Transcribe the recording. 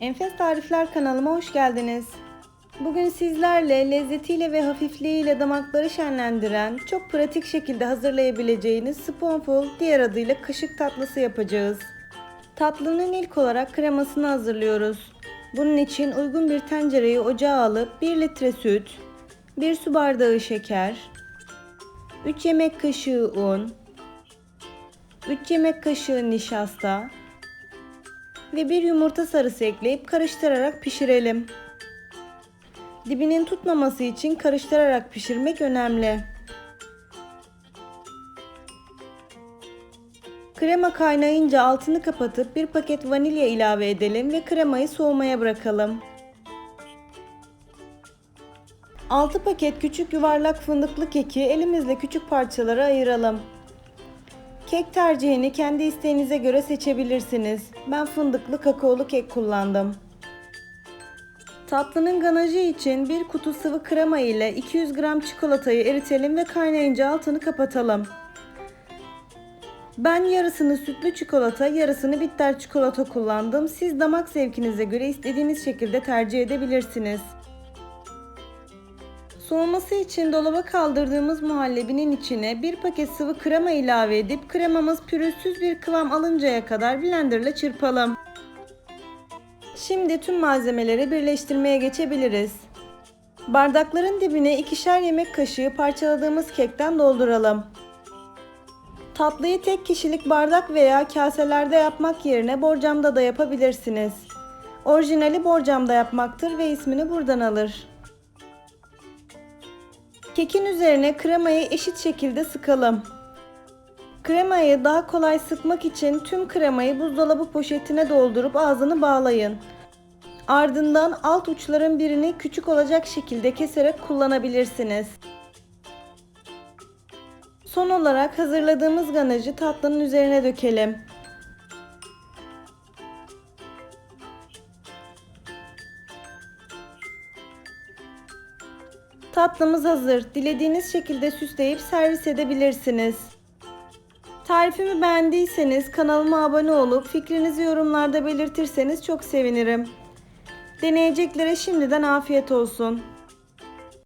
Enfes Tarifler kanalıma hoş geldiniz. Bugün sizlerle lezzetiyle ve hafifliğiyle damakları şenlendiren, çok pratik şekilde hazırlayabileceğiniz spoonful, diğer adıyla kaşık tatlısı yapacağız. Tatlının ilk olarak kremasını hazırlıyoruz. Bunun için uygun bir tencereyi ocağa alıp 1 litre süt, 1 su bardağı şeker, 3 yemek kaşığı un, 3 yemek kaşığı nişasta, ve bir yumurta sarısı ekleyip karıştırarak pişirelim. Dibinin tutmaması için karıştırarak pişirmek önemli. Krema kaynayınca altını kapatıp bir paket vanilya ilave edelim ve kremayı soğumaya bırakalım. 6 paket küçük yuvarlak fındıklı keki elimizle küçük parçalara ayıralım. Kek tercihini kendi isteğinize göre seçebilirsiniz. Ben fındıklı kakaolu kek kullandım. Tatlının ganajı için bir kutu sıvı krema ile 200 gram çikolatayı eritelim ve kaynayınca altını kapatalım. Ben yarısını sütlü çikolata, yarısını bitter çikolata kullandım. Siz damak zevkinize göre istediğiniz şekilde tercih edebilirsiniz. Soğuması için dolaba kaldırdığımız muhallebinin içine bir paket sıvı krema ilave edip kremamız pürüzsüz bir kıvam alıncaya kadar blenderla çırpalım. Şimdi tüm malzemeleri birleştirmeye geçebiliriz. Bardakların dibine ikişer yemek kaşığı parçaladığımız kekten dolduralım. Tatlıyı tek kişilik bardak veya kaselerde yapmak yerine borcamda da yapabilirsiniz. Orijinali borcamda yapmaktır ve ismini buradan alır. Kekin üzerine kremayı eşit şekilde sıkalım. Kremayı daha kolay sıkmak için tüm kremayı buzdolabı poşetine doldurup ağzını bağlayın. Ardından alt uçların birini küçük olacak şekilde keserek kullanabilirsiniz. Son olarak hazırladığımız ganajı tatlının üzerine dökelim. Tatlımız hazır. Dilediğiniz şekilde süsleyip servis edebilirsiniz. Tarifimi beğendiyseniz kanalıma abone olup fikrinizi yorumlarda belirtirseniz çok sevinirim. Deneyeceklere şimdiden afiyet olsun.